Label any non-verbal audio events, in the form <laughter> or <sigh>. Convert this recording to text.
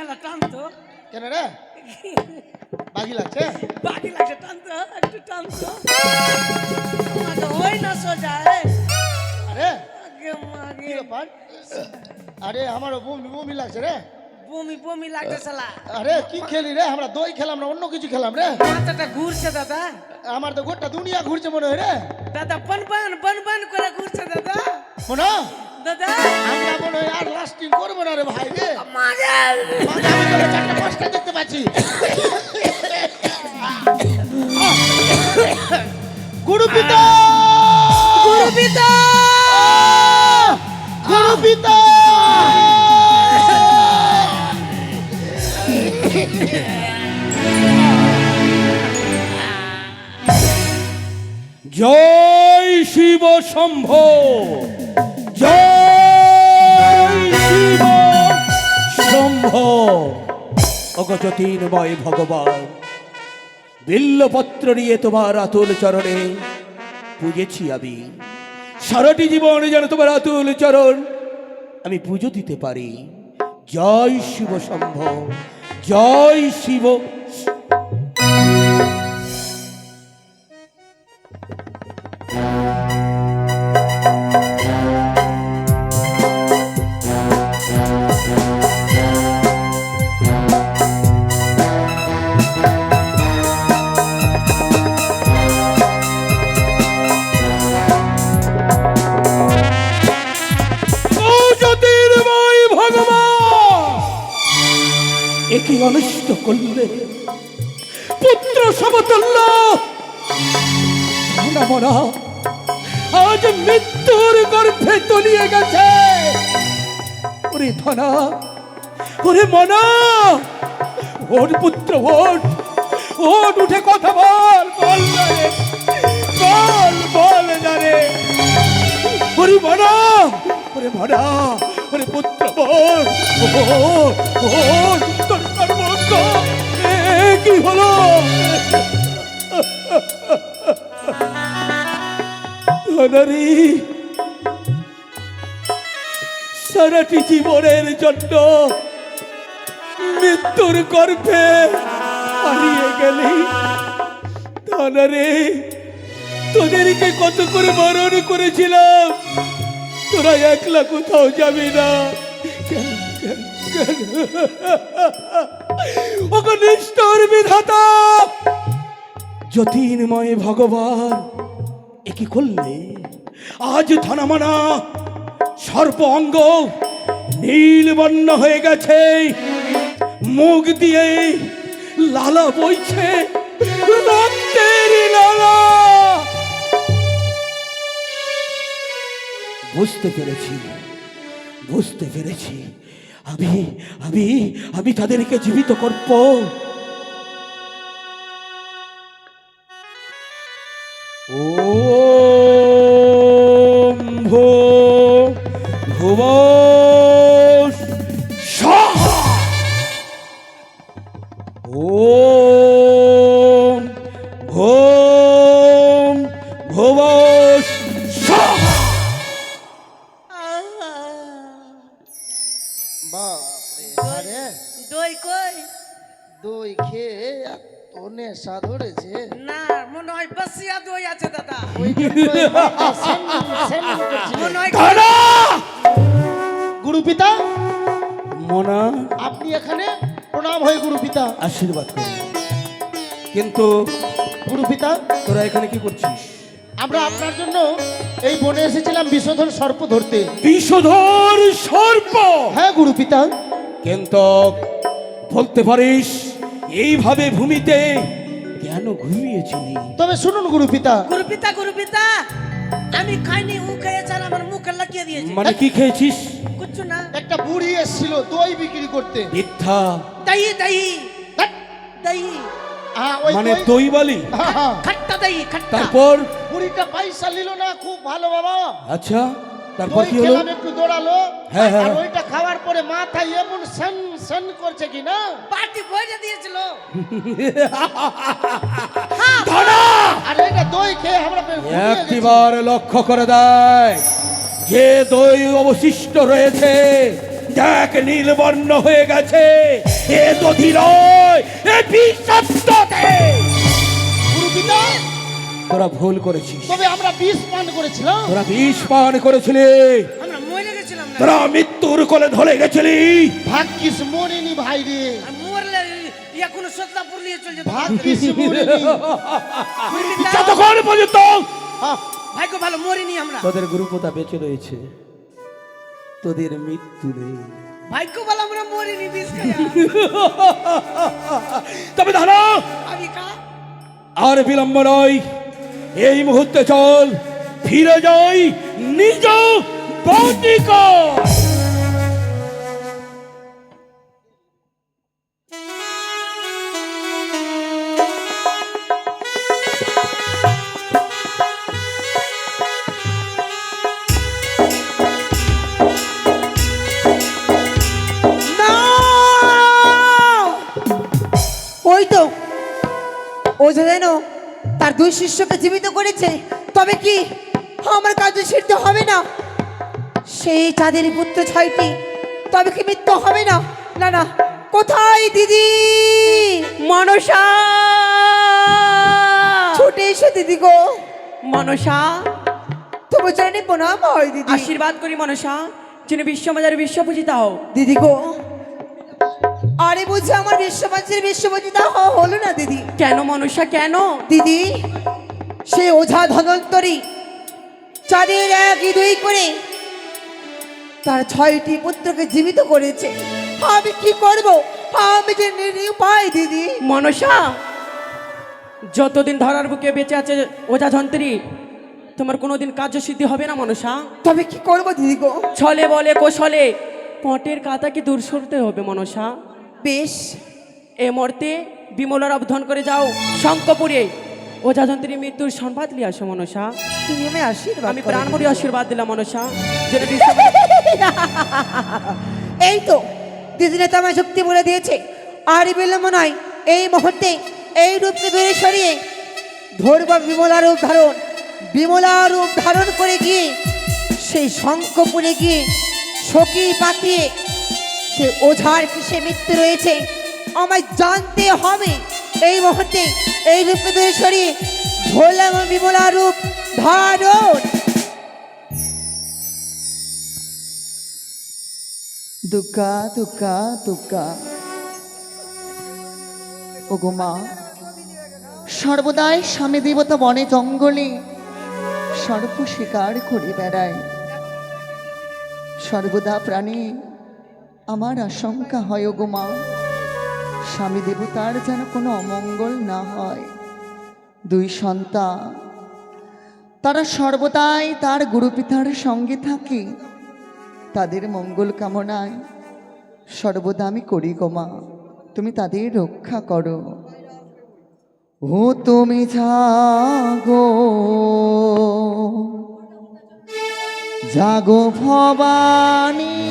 গেল টানতো। কেন রে? বাকি লাগছে বাকি লাগছে টানতো একটু টানতো। আমাকে ওই না সোজা। আরে কি ব্যাপার? আরে আমারও বমি বমি লাগছে রে। বমি বমি লাগছে শালা। আরে কি খেলি রে? আমরা দই খেলাম না অন্য কিছু খেলাম রে। মাথাটা ঘুরছে দাদা। আমার তো গোটা দুনিয়া ঘুরছে মনে হয় রে। দাদা বন বন বন বন করে ঘুরছে দাদা। মনে দাদা। আমরা মনে হয় আর লাস্টিং করব না রে ভাই রে? মাগে মাঝে আমি তোকে চারটে পাঁচটা দেখতে পাচ্ছি গুরু পিতা! গুরু পিতা! গুরু পিতা! জয় শিব শম্ভ! জয় শম্ভ অগজতীনময় ভগবান, বিল্লপত্র নিয়ে তোমার আতুল চরণে পুজেছি আমি। সারাটি জীবনে যেন তোমার আতুল চরণ, আমি পুজো দিতে পারি। জয় শিব সম্ভব জয় শিব অনিষ্ট করলে পুত্র সমতুল্য। মনা আজ মৃত্যুর গর্ভে তলিয়ে গেছে। ওরে ধনা, ওরে মনা, ওর পুত্র ওঠ ওঠ উঠে কথা বল বল বল বল না রে। ওরে মনা ওরে মনা, ওরে পুত্র বল ওর সারাটি জীবনের জন্য মৃত্যুর গর্ভে হারিয়ে গেলি। ধনারে, তোদেরকে কত করে বারণ করেছিলাম? তোরা একলা কোথাও যাবি না। <laughs> ওকে নিষ্ঠুর বিধাতা! যতীনময় ভগবান, এ কি করলে? আজ ধনামানা সর্ব অঙ্গ নীল বর্ণ হয়ে গেছে। মুখ দিয়ে লালা বইছে বুঝতে পেরেছি বুঝতে পেরেছি। আমি আমি আমি তাদেরকে জীবিত করব। ভুব বাপরে আরে। দই কই? দই খেয়ে এত নেশা ধরেছে। না মনে হয় বাসিয়া দই আছে দাদা। মনে হয় গুরু পিতা মনা। আপনি এখানে প্রণাম হয় গুরু পিতা আশীর্বাদ কিন্তু গুরু পিতা তোরা এখানে কি করছিস? আমরা আপনার জন্য এই বনে এসেছিলাম বিষধর সর্প ধরতে। বিষধর সর্প! হ্যাঁ গুরু পিতা। কিন্তু বলতে পারিস এইভাবে ভূমিতে কেন ঘুমিয়েছিলি? তবে শুনুন গুরু পিতা। গুরু পিতা গুরু পিতা আমি খাইনি ও খেয়েছে আর আমার মুখে লাগিয়ে দিয়েছি। মানে কি খেয়েছিস? কুচ্ছু না। একটা বুড়ি এসেছিল দই বিক্রি করতে। মিথ্যা। দই দই। দই। ওই মানে দই- দই বালি হ্যাঁ, হ্যাঁ। খট্টা দই খট্টা। তারপর বুড়িটা পয়সা নিল না খুব ভালো বাবা। আচ্ছা তারপর কি হলো? একটু দৌড়ালো। হ্যাঁ, হ্যাঁ। আর ওইটা খাওয়ার পরে মাথায় এমন সেন সেন করছে কি না? পার্টি ভরে দিয়েছিল। <laughs> আর এটা দই খেয়ে আমরা। একটিবার লক্ষ্য করে দেয় যে দই অবশিষ্ট রয়েছে দেখ নীলবর্ণ হয়ে গেছে। এ দধি নয় এ গুরুপিতা তোরা ভুল করেছিস। তবে আমরা বিষ পান করেছিলাম। তোরা বিষ পান করেছিলি। আমরা মরে গেছিলাম না। তোরা মৃত্যুর কোলে ধরে গেছিলি। ভাগ্যিস মরেনি ভাই রে মরলে ইয়া নিয়ে চলে যেত। ভাগ্যিস মরেনি। যতক্ষণ পর্যন্ত হ্যাঁ, ভাগ্য ভালো মরিনি আমরা। তোদের গুরুপতা বেঁচে রয়েছে। তোদের মৃত্যু নেই। ভাগ্য ভালো আমরা মরিনি বিষ তবে কা আর বিলম্ব নয়। এই মুহূর্তে চল ফিরে যাই নিজ বাটিকা না! ওই তো ওঝা যেন তার দুই শিষ্যকে জীবিত করেছে। তবে কি আমার কাজ সিদ্ধ হবে না? সেই চাঁদের পুত্র ছয়টি তবে কি মৃত্যু হবে না? না না। কোথায় দিদি? মনসা! ছুটে এসে দিদি গো। মনসা! তবু জানি প্রণাম হয় দিদি। আশীর্বাদ করি মনসা। যিনি বিশ্ববাজারে বিশ্বপূজিতা হও। দিদি গো। আরে বুঝি আমার বিশ্ববাসীর বিশ্বপূজিতা হওয়া হলো না দিদি। কেন মনসা কেন? দিদি সে ওঝা ধনন্তরী চাঁদের এক দুই করে তার ছয়টি পুত্রকে জীবিত করেছে। আমি কি করব? আমি যে নিরুপায় দিদি। মনসা যতদিন ধরার বুকে বেঁচে আছে ওঝা যন্ত্রী তোমার কোনোদিন কার্যসিদ্ধি হবে না মনসা তবে কি করব দিদি গো? ছলে বলে কোশলে পটের কাতাকে দূর সরতে হবে মনসা বেশ এ মুহূর্তে বিমলার অবধান করে যাও শঙ্কপুরে। ওঝা যন্ত্রী মৃত্যুর সংবাদ নিয়ে আসো মনসা। তুমি আমি আশীর্বাদ আমি। প্রাণমরি আশীর্বাদ দিলাম মনসা। যেন <laughs> এই তো দিদিনে তো আমার শক্তি বলে দিয়েছে। আর বিলম্ব নয় এই মুহূর্তে এই রূপকে দূরে সরিয়ে ধরব বিমলা রূপ ধারণ বিমলা রূপ ধারণ করে গিয়ে সেই শঙ্কপুরে গিয়ে সখী পাকিয়ে সে ওঝার কিসে মৃত্যু রয়েছে? আমায় জানতে হবে। এই মুহূর্তে এই দূরে সরিয়ে ধরলাম বিমলা রূপ ধারণ দুর্গা দুর্গা দুর্গা ওগো মা, সর্বদাই স্বামী দেবতা বনে জঙ্গলে সর্প শিকার করে বেড়ায়। সর্বদা প্রাণী আমার আশঙ্কা হয় ওগো মা। স্বামী দেবতার যেন কোনো অমঙ্গল না হয়। দুই সন্তান, তারা সর্বদাই তার গুরুপিতার সঙ্গে থাকে। তাদের মঙ্গল কামনায় সর্বদা আমি করি গো মা, তুমি তাদের রক্ষা করো। ও তুমি জাগো জাগো ভবানী।